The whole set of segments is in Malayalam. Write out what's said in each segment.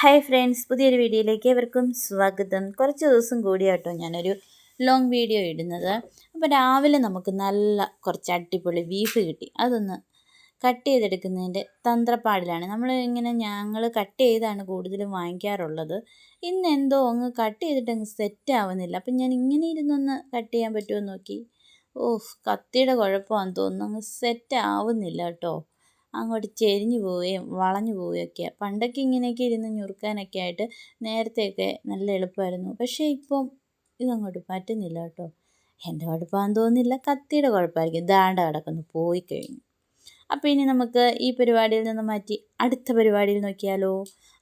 ഹായ് ഫ്രണ്ട്സ് പുതിയൊരു വീഡിയോയിലേക്ക് എവർക്കും സ്വാഗതം. കുറച്ച് ദിവസം കൂടിയാട്ടോ ഞാനൊരു ലോങ് വീഡിയോ ഇടുന്നത്. അപ്പോൾ രാവിലെ നമുക്ക് നല്ല കുറച്ച് അടിപൊളി ബീഫ് കിട്ടി. അതൊന്ന് കട്ട് ചെയ്തെടുക്കുന്നതിന്റെ തന്ത്രപ്പാടിലാണ്. നമ്മൾ ഇങ്ങനെ ഞങ്ങൾ കട്ട് ചെയ്താണ് കൂടുതലും വാങ്ങിക്കാറുള്ളത്. ഇന്ന് എന്തോ അങ്ങ് കട്ട് ചെയ്തിട്ട് അങ്ങ് സെറ്റ് ആവുന്നില്ല. അപ്പം ഞാൻ ഇങ്ങനെ ഇരുന്നൊന്ന് കട്ട് ചെയ്യാൻ പറ്റുമോ നോക്കി. ഓഹ് കത്തിയുടെ കുഴപ്പമാണെന്ന് തോന്നുന്നു. അങ്ങ് സെറ്റ് ആവുന്നില്ല കേട്ടോ. അങ്ങോട്ട് ചെരിഞ്ഞു പോവുകയും വളഞ്ഞു പോവുകയൊക്കെയാണ് പണ്ടൊക്കെ ഇങ്ങനെയൊക്കെ ഇരുന്ന് ഞുറുക്കാനൊക്കെ ആയിട്ട് നേരത്തെയൊക്കെ നല്ല എളുപ്പമായിരുന്നു. പക്ഷേ ഇപ്പം ഇതങ്ങോട്ട് പറ്റുന്നില്ല കേട്ടോ. എന്റെ കുഴപ്പമാണെന്ന് തോന്നുന്നില്ല കത്തിയുടെ കുഴപ്പമായിരിക്കും. ദാണ്ട കിടക്കുന്നു പോയി കഴിഞ്ഞു. അപ്പോൾ ഇനി നമുക്ക് ഈ പരിപാടിയിൽ നിന്ന് മാറ്റി അടുത്ത പരിപാടിയിൽ നോക്കിയാലോ?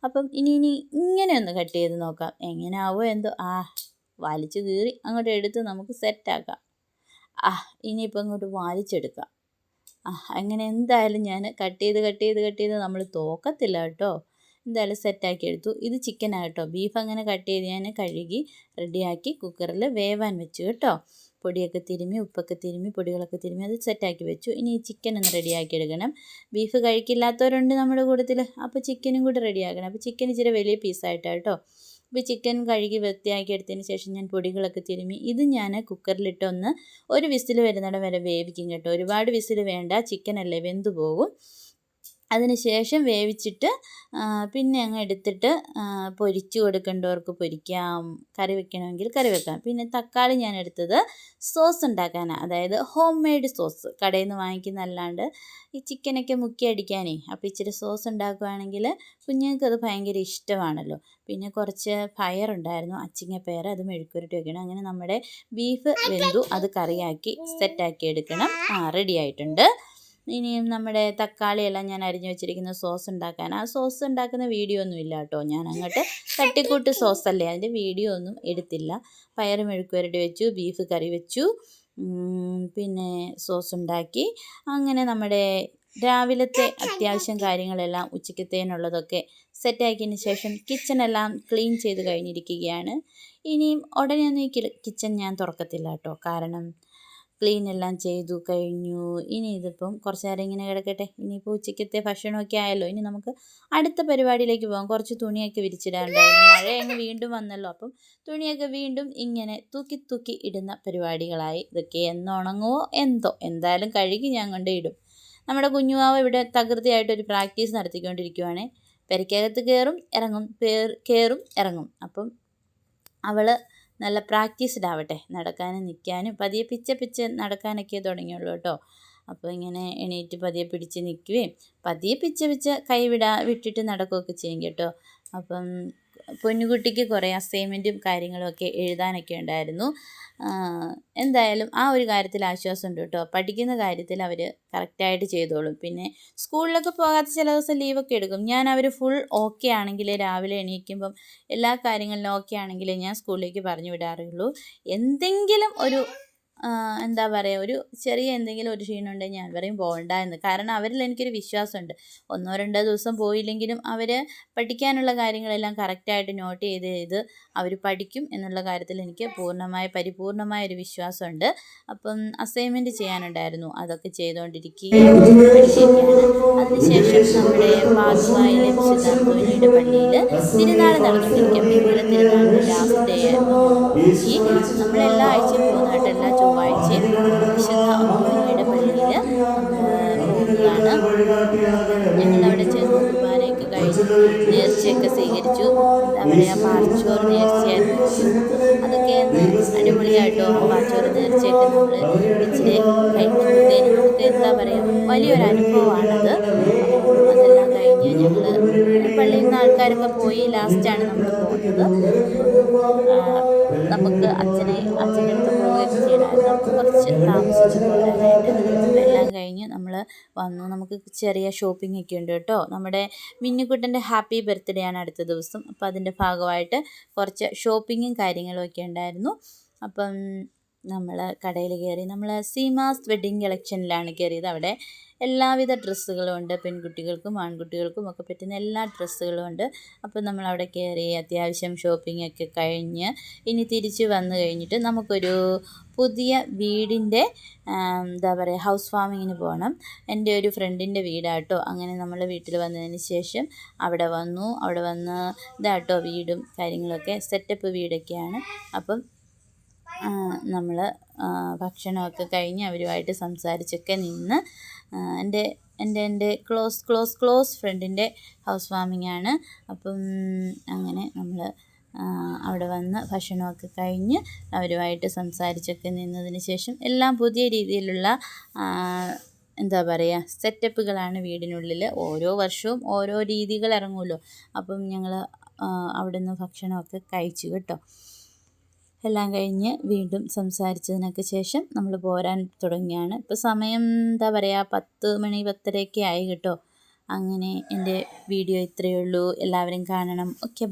അപ്പം ഇനി ഇനി ഇങ്ങനെ ഒന്ന് കട്ട് ചെയ്ത് നോക്കാം. എങ്ങനെയാവോ എന്തോ. ആ വലിച്ചു കീറി അങ്ങോട്ട് എടുത്ത് നമുക്ക് സെറ്റാക്കാം ആ ഇനിയിപ്പോൾ അങ്ങോട്ട് വലിച്ചെടുക്കാം. അങ്ങനെ എന്തായാലും ഞാൻ കട്ട് ചെയ്ത് കട്ട് ചെയ്ത് കട്ട് ചെയ്ത് നമ്മൾ തോക്കത്തില്ല കേട്ടോ. എന്തായാലും സെറ്റാക്കി എടുത്തു. ഇത് ചിക്കനാണ് കേട്ടോ. ബീഫ് അങ്ങനെ കട്ട് ചെയ്ത് ഞാൻ കഴുകി റെഡിയാക്കി കുക്കറിൽ വേവാൻ വെച്ചു കേട്ടോ. പൊടിയൊക്കെ തിരുമ്മി ഉപ്പൊക്കെ തിരുമ്മി പൊടികളൊക്കെ തിരുമ്മി അത് സെറ്റാക്കി വെച്ചു. ഇനി ഈ ചിക്കൻ ഒന്ന് റെഡിയാക്കി എടുക്കണം. ബീഫ് കഴിക്കില്ലാത്തവരുണ്ട് നമ്മുടെ കൂട്ടത്തിൽ അപ്പോൾ ചിക്കനും കൂടി റെഡിയാക്കണം അപ്പോൾ ചിക്കൻ ഇച്ചിരി വലിയ പീസായിട്ടാണ് കേട്ടോ. അപ്പോൾ ചിക്കൻ കഴുകി വൃത്തിയാക്കി എടുത്തതിന് ശേഷം ഞാൻ പൊടികളൊക്കെ തിരുമ്മി ഇത് ഞാൻ കുക്കറിലിട്ടൊന്ന് ഒരു വിസിൽ വരുന്നിടം വരെ വേവിക്കും കേട്ടോ. ഒരുപാട് വിസിൽ വേണ്ട. ചിക്കനല്ലേ വെന്തു പോകും അതിന് ശേഷം വേവിച്ചിട്ട് പിന്നെ അങ്ങ് എടുത്തിട്ട് പൊരിച്ച് കൊടുക്കേണ്ടവർക്ക് പൊരിക്കാം കറി വെക്കണമെങ്കിൽ കറി വെക്കാം. പിന്നെ തക്കാളി ഞാൻ എടുത്തത് സോസ് ഉണ്ടാക്കാനാണ് അതായത് ഹോം മെയ്ഡ് സോസ്. കടയിൽ നിന്ന് വാങ്ങിക്കുന്നതല്ലാണ്ട് ഈ ചിക്കനൊക്കെ മുക്കി അടിക്കാനേ. അപ്പോൾ ഇച്ചിരി സോസ് ഉണ്ടാക്കുകയാണെങ്കിൽ കുഞ്ഞുങ്ങൾക്ക് അത് ഭയങ്കര ഇഷ്ടമാണല്ലോ. പിന്നെ കുറച്ച് പയറുണ്ടായിരുന്നു അച്ചിങ്ങപ്പയർ അത് മെഴുക്കുരുട്ടി വെക്കണം. അങ്ങനെ നമ്മുടെ ബീഫ് വെന്തു. അത് കറിയാക്കി സെറ്റാക്കി എടുക്കണം. ആ റെഡി ആയിട്ടുണ്ട്. ഇനിയും നമ്മുടെ തക്കാളിയെല്ലാം ഞാൻ അരിഞ്ഞു വെച്ചിരിക്കുന്ന സോസ് ഉണ്ടാക്കാൻ. ആ സോസ് ഉണ്ടാക്കുന്ന വീഡിയോ ഒന്നും ഇല്ല കേട്ടോ. ഞാൻ അങ്ങോട്ട് തട്ടിക്കൂട്ട് അല്ലേ? അതിന്റെ വീഡിയോ ഒന്നും എടുത്തില്ല. പയർ മെഴുക്കുവരട്ടി വെച്ചു ബീഫ് കറി വെച്ചു പിന്നെ സോസ് ഉണ്ടാക്കി. അങ്ങനെ നമ്മുടെ രാവിലത്തെ അത്യാവശ്യം കാര്യങ്ങളെല്ലാം ഉച്ചക്കത്തേനുള്ളതൊക്കെ സെറ്റാക്കിയതിന് ശേഷം കിച്ചണെല്ലാം ക്ലീൻ ചെയ്ത് കഴിഞ്ഞിരിക്കുകയാണ്. ഇനിയും ഉടനെ ഒന്നും ഈ കിച്ചൺ ഞാൻ തുറക്കത്തില്ല കേട്ടോ. കാരണം ക്ലീൻ എല്ലാം ചെയ്തു കഴിഞ്ഞു. ഇനി ഇതിപ്പം കുറച്ച് നേരം ഇങ്ങനെ കിടക്കട്ടെ. ഇനിയിപ്പോൾ ഉച്ചയ്ക്കത്തെ ഭക്ഷണമൊക്കെ ആയല്ലോ. ഇനി നമുക്ക് അടുത്ത പരിപാടിയിലേക്ക് പോകാം. കുറച്ച് തുണിയൊക്കെ വിരിച്ചിടാനുണ്ടായിരുന്നു. മഴ അങ്ങ് വീണ്ടും വന്നല്ലോ. അപ്പം തുണിയൊക്കെ വീണ്ടും ഇങ്ങനെ തൂക്കി തൂക്കി ഇടുന്ന പരിപാടികളായി. ഇതൊക്കെ എന്നുണങ്ങുമോ എന്തോ. എന്തായാലും കഴുകി ഞാൻ കൊണ്ട് ഇടും. നമ്മുടെ കുഞ്ഞുമാവ് ഇവിടെ തകൃതിയായിട്ടൊരു പ്രാക്ടീസ് നടത്തിക്കൊണ്ടിരിക്കുവാണ്. പെരക്കകത്ത് കയറും ഇറങ്ങും കയറും ഇറങ്ങും. അപ്പം അവൾ നല്ല പ്രാക്ടീസ്ഡ് ആവട്ടെ നടക്കാനും നിൽക്കാനും പതിയെ പിച്ച പിച്ച് നടക്കാനൊക്കെ തുടങ്ങിയുള്ളൂ കേട്ടോ. അപ്പോൾ ഇങ്ങനെ എണീറ്റ് പതിയെ പിടിച്ച് നിൽക്കുകയും പതിയെ പിച്ച പിച്ച കൈ വിടാ വിട്ടിട്ട് നടക്കുകയൊക്കെ ചെയ്യും കേട്ടോ. അപ്പം പൊന്നുകുട്ടിക്ക് കുറേ അസൈൻമെന്റും കാര്യങ്ങളൊക്കെ എഴുതാനൊക്കെ ഉണ്ടായിരുന്നു. എന്തായാലും ആ ഒരു കാര്യത്തിൽ ആശ്വാസമുണ്ട് കേട്ടോ. പഠിക്കുന്ന കാര്യത്തിൽ അവർ കറക്റ്റായിട്ട് ചെയ്തോളും. പിന്നെ സ്കൂളിലൊക്കെ പോകാത്ത ചില ദിവസം ലീവൊക്കെ എടുക്കും. ഞാൻ അവർ ഫുൾ ഓക്കെ ആണെങ്കിൽ രാവിലെ എണീക്കുമ്പം എല്ലാ കാര്യങ്ങളിലും ഓക്കെ ആണെങ്കിൽ ഞാൻ സ്കൂളിലേക്ക് പറഞ്ഞു വിടാറുള്ളൂ. എന്തെങ്കിലും ഒരു എന്താ പറയുക ഒരു ചെറിയ എന്തെങ്കിലും ഒരു ക്ഷീണം ഉണ്ടെങ്കിൽ ഞാൻ പറയും പോകണ്ട എന്ന്. കാരണം അവരിൽ എനിക്കൊരു വിശ്വാസമുണ്ട്. ഒന്നോ രണ്ടോ ദിവസം പോയില്ലെങ്കിലും അവർ പഠിക്കാനുള്ള കാര്യങ്ങളെല്ലാം കറക്റ്റായിട്ട് നോട്ട് ചെയ്ത് ചെയ്ത് അവർ പഠിക്കും എന്നുള്ള കാര്യത്തിൽ എനിക്ക് പൂർണമായ പരിപൂർണമായ ഒരു വിശ്വാസമുണ്ട്. അപ്പം അസൈൻമെന്റ് ചെയ്യാനുണ്ടായിരുന്നു. അതൊക്കെ ചെയ്തുകൊണ്ടിരിക്കുക അതിനുശേഷം നമ്മുടെ പാതുവായിലെ വിശുദ്ധാന്തോനിയുടെ പള്ളിയിൽ തിരുനാൾ നടന്നുകൊണ്ടിരിക്കും ഇവിടെ തിരുനാളിന്റെ ലാസ്റ്റ് ഡേ ആയിരുന്നു. നമ്മളെല്ലാ ആഴ്ചയും പോകുന്നതായിട്ട് എല്ലാ ചൊവ്വാഴ്ചയും വിശുദ്ധ അമ്മയുടെ പള്ളിയിൽ പോകുന്നതാണ് ഞങ്ങളവിടെ ചെന്ന് കുർബാനയൊക്കെ കഴിച്ചു നേർച്ചയൊക്കെ സ്വീകരിച്ചു അവിടെ ആ പാർച്ചോറ് നേർച്ചയായിരുന്നു അതൊക്കെ അടിപൊളിയായിട്ടോ പാർച്ചോറ് നേർച്ചയൊക്കെ നമ്മൾ ഇച്ചിരി കഴിക്കുമ്പോഴത്തേനും നമുക്ക് എന്താ പറയുക വലിയൊരു അനുഭവമാണത് ഞങ്ങൾ പള്ളിയിൽ നിന്ന് ആൾക്കാരൊക്കെ പോയി ലാസ്റ്റാണ് നമ്മൾ പോയത്. നമുക്ക് അച്ഛനെ അച്ഛന്റെ അടുത്ത് പോവുകയൊക്കെ ചെയ്യണമായിരുന്നു. കുറച്ച് താമസിച്ച് എല്ലാം കഴിഞ്ഞ് നമ്മൾ വന്നു. നമുക്ക് ചെറിയ ഷോപ്പിംഗ് ഒക്കെ ഉണ്ട് കേട്ടോ. നമ്മുടെ മിന്നുക്കുട്ടന്റെ ഹാപ്പി ബർത്ത്ഡേ ആണ് അടുത്ത ദിവസം. അപ്പോൾ അതിന്റെ ഭാഗമായിട്ട് കുറച്ച് ഷോപ്പിങ്ങും കാര്യങ്ങളും ഒക്കെ ഉണ്ടായിരുന്നു. അപ്പം നമ്മൾ കടയിൽ കയറി നമ്മൾ സീമാസ് വെഡ്ഡിങ് കളക്ഷനിലാണ് കയറിയത് അവിടെ എല്ലാവിധ ഡ്രസ്സുകളും ഉണ്ട്. പെൺകുട്ടികൾക്കും ആൺകുട്ടികൾക്കും ഒക്കെ പറ്റുന്ന എല്ലാ ഡ്രസ്സുകളും ഉണ്ട്. അപ്പോൾ നമ്മൾ അവിടെ കയറി അത്യാവശ്യം ഷോപ്പിംഗ് ഒക്കെ കഴിഞ്ഞ് ഇനി തിരിച്ച് വന്നു കഴിഞ്ഞിട്ട് നമുക്കൊരു പുതിയ വീടിന്റെ എന്താ പറയുക ഹൗസ് ഫാമിങ്ങിന് പോകണം. എന്റെ ഒരു ഫ്രണ്ടിന്റെ വീടാട്ടോ. അങ്ങനെ നമ്മൾ വീട്ടിൽ വന്നതിന് ശേഷം അവിടെ വന്നു. അവിടെ വന്ന് ഇതാട്ടോ വീടും കാര്യങ്ങളൊക്കെ. സെറ്റപ്പ് വീടൊക്കെയാണ്. അപ്പം നമ്മൾ ഭക്ഷണമൊക്കെ കഴിഞ്ഞ് അവരുമായിട്ട് സംസാരിച്ചൊക്കെ നിന്ന് എന്റെ എന്റെ എന്റെ ക്ലോസ് ക്ലോസ് ക്ലോസ് ഫ്രണ്ടിന്റെ ഹൗസ് വാമിംഗ് ആണ്. അപ്പം അങ്ങനെ നമ്മൾ അവിടെ വന്ന് ഭക്ഷണമൊക്കെ കഴിഞ്ഞ് അവരുമായിട്ട് സംസാരിച്ചൊക്കെ നിന്നതിന് ശേഷം എല്ലാം പുതിയ രീതിയിലുള്ള എന്താ പറയുക സെറ്റപ്പുകളാണ് വീടിനുള്ളിൽ. ഓരോ വർഷവും ഓരോ രീതികൾ ഇറങ്ങുമല്ലോ. അപ്പം ഞങ്ങൾ അവിടെ നിന്ന് ഭക്ഷണമൊക്കെ കഴിച്ചു കേട്ടോ. എല്ലാം കഴിഞ്ഞ് വീണ്ടും സംസാരിച്ചതിനൊക്കെ ശേഷം നമ്മൾ പോരാൻ തുടങ്ങിയാണ് ഇപ്പോൾ സമയം എന്താ പറയുക പത്ത് മണി പത്തരയൊക്കെ ആയി കേട്ടോ. അങ്ങനെ എന്റെ വീഡിയോ ഇത്രയേ ഉള്ളൂ. എല്ലാവരും കാണണം. ഓക്കെ